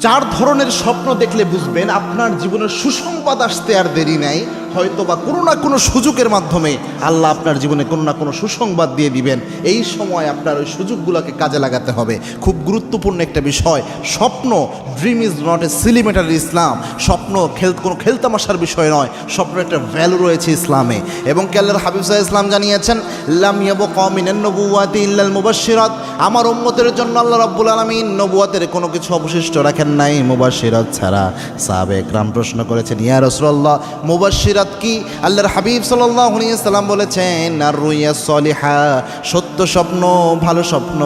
চার ধরনের স্বপ্ন দেখলে বুঝবেন আপনার জীবনের সুসংবাদ আসতে আর দেরি নাই। হয়তো বা কোনো না কোনো সুযোগের মাধ্যমে আল্লাহ আপনার জীবনে কোনো না কোনো সুসংবাদ দিয়ে দিবেন। এই সময় আপনার ওই সুযোগগুলোকে কাজে লাগাতে হবে। খুব গুরুত্বপূর্ণ একটা বিষয়, স্বপ্ন ড্রিম ইজ নট এ সিলিমেটার ইসলাম স্বপ্ন খেল, কোনো খেলতামাশার বিষয় নয় স্বপ্ন একটা ভ্যালু রয়েছে ইসলামে। এবং কেল্লার হাবিব সাহা ইসলাম জানিয়েছেন, লাম ইয়াবু কমিনান নবুয়াতি ইল্লাল মুবাশশিরাত। আমার উম্মতের জন্য আল্লাহ রাব্বুল আলামিন নবুয়াতের কোনো কিছু অবশিষ্ট রাখেন নাই মুবাশশিরাত ছাড়া। সাহাবে একরাম প্রশ্ন করেছেন, ইয়া রাসূলুল্লাহ, মুবাশশিরাত কি? আল্লাহর হাবিব সাল্লাম বলেছেন, আর রুইয়া সলিহা, সত্য স্বপ্ন, ভালো স্বপ্ন,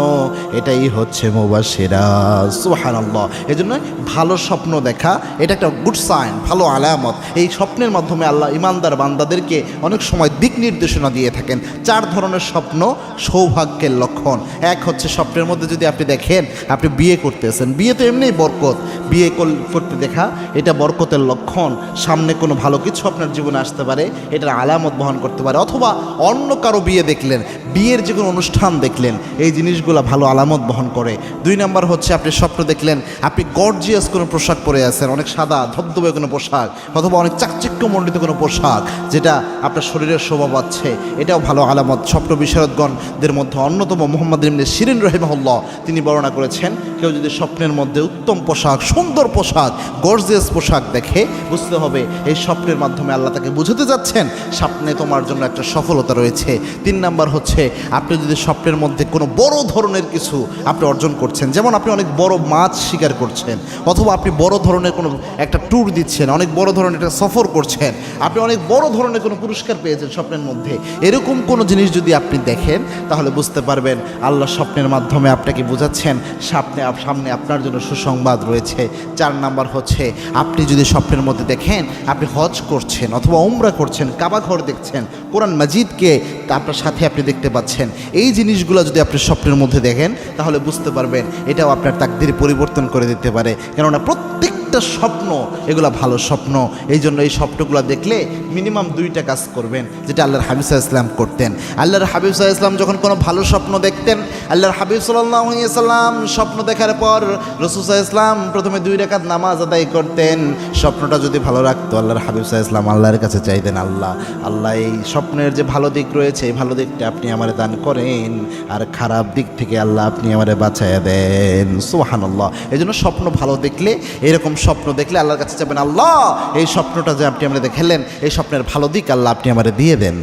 এটাই হচ্ছে মুবাশশিরাত। সুবহানাল্লাহ। এজন্য ভালো স্বপ্ন দেখা, এটা একটা গুড সাইন ভালো আলামত। এই স্বপ্নের মাধ্যমে আল্লাহ ইমানদার বান্দাদেরকে অনেক সময় দিক নির্দেশনা দিয়ে থাকেন। চার ধরনের স্বপ্ন সৌভাগ্যের লক্ষণ। এক হচ্ছে স্বপ্নের মধ্যে যদি আপনি দেখেন, আপনি বিয়ে করতেছেন বিয়ে তো এমনিই বরকত। বিয়ে করতে দেখা, এটা বরকতের লক্ষণ। সামনে কোনো ভালো কিছু আপনার জীবনে আসতে পারে, এটার আলামত বহন করতে পারে। অথবা অন্য কারও বিয়ে দেখলেন, বিয়ের যে কোনো অনুষ্ঠান দেখলেন, এই জিনিসগুলো ভালো আলামত বহন করে। দুই নাম্বার হচ্ছে আপনি স্বপ্ন দেখলেন, আপনি গর্জিয়াস কোনো পোশাক পরে আছেন, অনেক সাদা, ধবধবে কোনো পোশাক, অথবা অনেক চাকচিক্যমণ্ডিত কোনো পোশাক, যেটা আপনার শরীরের শোভা পাচ্ছে, এটাও ভালো আলামত। স্বপ্ন বিশারদগণদের মধ্যে অন্যতম মোহাম্মদ ইমনে শিরিন রহিমহল্লা তিনি বর্ণনা করেছেন, কেউ যদি স্বপ্নের মধ্যে উত্তম পোশাক, সুন্দর পোশাক গর্জিয়াস পোশাক দেখে বুঝতে হবে এই স্বপ্নের মাধ্যমে আল্লাহ তাকে বুঝতে যাচ্ছেন, স্বপ্নে তোমার জন্য একটা সফলতা রয়েছে। তিন নাম্বার হচ্ছে, আপনি যদি স্বপ্নের মধ্যে কোনো বড় ধরনের কিছু আপনি অর্জন করছেন, যেমন আপনি অনেক বড় মাছ শিকার করছেন, অথবা আপনি বড় ধরনের কোনো একটা ট্যুর দিচ্ছেন, অনেক বড় ধরনের একটা সফর করছেন, আপনি অনেক বড় ধরনের কোনো পুরস্কার পেয়েছেন স্বপ্নের মধ্যে, এরকম কোনো জিনিস যদি আপনি দেখেন, তাহলে বুঝতে পারবেন আল্লাহ স্বপ্নের মাধ্যমে আপনাকে বোঝাচ্ছেন, সামনে সামনে আপনার জন্য সুসংবাদ রয়েছে। চার নাম্বার হচ্ছে, আপনি যদি স্বপ্নের মধ্যে দেখেন, আপনি হজ করছেন অথবা উমরা করছেন, কাবা ঘর দেখছেন, কোরআন মাজিদকে আপনার সাথে আপনি দেখতে পাচ্ছেন। এই জিনিসগুলো যদি আপনি স্বপ্নের মধ্যে দেখেন, তাহলে বুঝতে পারবেন এটাও আপনার তাকদির পরিবর্তন করে দিতে পারে। কেননা প্রত্যেকটা স্বপ্ন, এগুলো ভালো স্বপ্ন। এই জন্য এই স্বপ্নগুলো দেখলে মিনিমাম দুইটা কাজ করবেন, যেটা আল্লাহর হাবিব ইসলাম করতেন। আল্লাহর হাবিব ইসলাম যখন কোনো ভালো স্বপ্ন দেখতেন, আল্লাহর হাবিব সাল্লাম স্বপ্ন দেখার পর রসুসাহ ইসলাম প্রথমে দুই রেখাত নামাজ আদায় করতেন। স্বপ্নটা যদি ভালো রাখতো, আল্লাহর হাবিব ইসলাম আল্লাহর কাছে চাইতেন, আল্লাহ আল্লাহ, এই স্বপ্নের যে ভালো দিক রয়েছে, এই ভালো দিকটা আপনি আমার দান করেন, আর খারাপ দিক থেকে আল্লাহ আপনি আমারে বাঁচাইয়া দেন। সুহানাল্লাহ এই জন্য স্বপ্ন ভালো দেখলে এরকম স্বপ্ন দেখলে আল্লাহর কাছে যাবেন আল্লাহ, এই স্বপ্নটা যে আপনি আমরা দেখেলেন, এই স্বপ্নের ভালো দিক আল্লাহ আপনি আমাদের দিয়ে দেন।